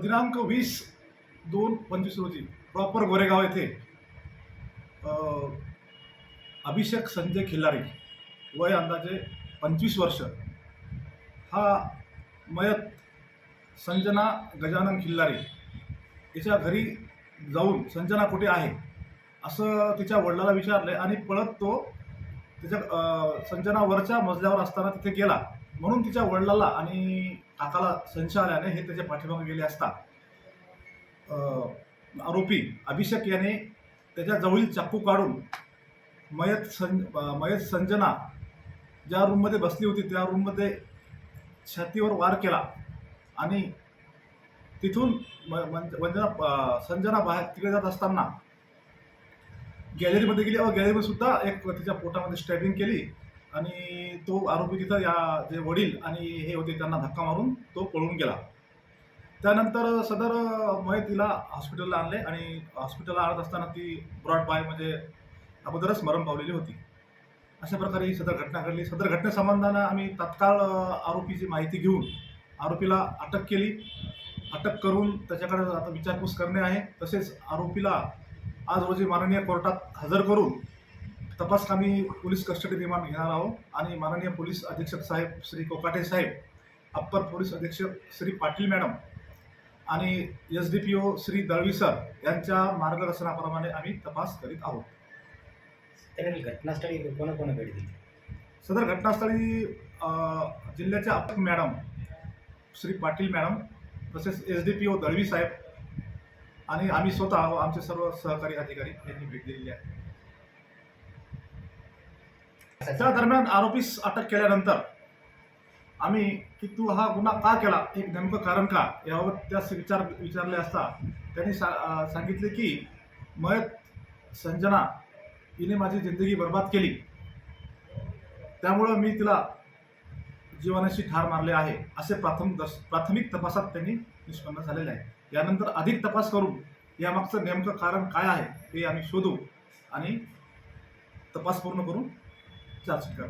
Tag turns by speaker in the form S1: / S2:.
S1: दिनांक वीस दोन पंचवीस रोजी प्रॉपर गोरेगाव येथे अभिषेक संजय खिल्लारी वय अंदाजे पंचवीस वर्ष हा मयत संजना गजानन खिल्लारी तिच्या घरी जाऊन संजना कुठे आहे असं तिच्या वडिलाला विचारले आणि पळत तो तिच्या संजना वरच्या मजल्यावर असताना तिथे गेला. म्हणून तिच्या वडिलाला आणि काकाला संशय आल्याने हे त्याच्या पाठीमागे गेले असता आरोपी अभिषेक याने त्याच्या जवळील चाकू काढून मयत सं मयत संजना ज्या रूममध्ये बसली होती त्या रूममध्ये छातीवर वार केला आणि तिथून म- मंज- वंजना संजना बाहेर तिकडे जात असताना गॅलरीमध्ये गेली. व गॅलरीमध्ये सुद्धा एक तिच्या पोटामध्ये स्टॅबिंग केली. आणि तो आरोपी तिथं या जे वडील आणि हे होते त्यांना धक्का मारून तो पळून गेला. त्यानंतर सदर मयतीला हॉस्पिटलला आणले आणि हॉस्पिटलला आणत असताना ती ब्रॉड बाय म्हणजे अगोदरच मरण पावलेली होती. अशा प्रकारे ही सदर घटना घडली. सदर घटनेसंबंधानं आम्ही तात्काळ आरोपीची माहिती घेऊन आरोपीला अटक केली. अटक करून त्याच्याकडे आता विचारपूस करणे आहे. तसेच आरोपीला आज रोजी माननीय कोर्टात हजर करून तपासकामी पोलीस कस्टडी रिमांड घेणार आहोत आणि माननीय पोलीस अधीक्षक साहेब श्री कोकाटे साहेब अप्पर पोलीस अधीक्षक श्री पाटील मॅडम आणि S D P O Shri Dalvi sir यांच्या मार्गदर्शनाप्रमाणे आम्ही तपास करीत आहोत.
S2: त्यावेळी घटनास्थळी कोणा कोणा भेट दिली?
S1: सदर घटनास्थळी अ, जिल्ह्याचे upper madam Shri Patil madam तसेच S D P O Dalvi साहेब आणि आम्ही स्वतः व आमचे सर्व सहकारी अधिकारी यांनी भेट दिलेली आहे. त्या दरम्यान आरोपीस अटक केल्यानंतर आम्ही की तू हा गुन्हा का केला? एक नेमकं कारण का? याबाबत त्यास विचार विचारले असता त्यांनी सा सांगितले की मयत संजना हिने माझी जिंदगी बर्बाद केली. त्यामुळं मी तिला जीवनाशी ठार मारले आहे असे प्राथमिक दर्श प्राथमिक तपासात त्यांनी निष्पन्न झालेले आहे. यानंतर अधिक तपास करून यामागचं नेमकं कारण काय आहे ते आम्ही शोधू आणि तपास पूर्ण करून 这样子干？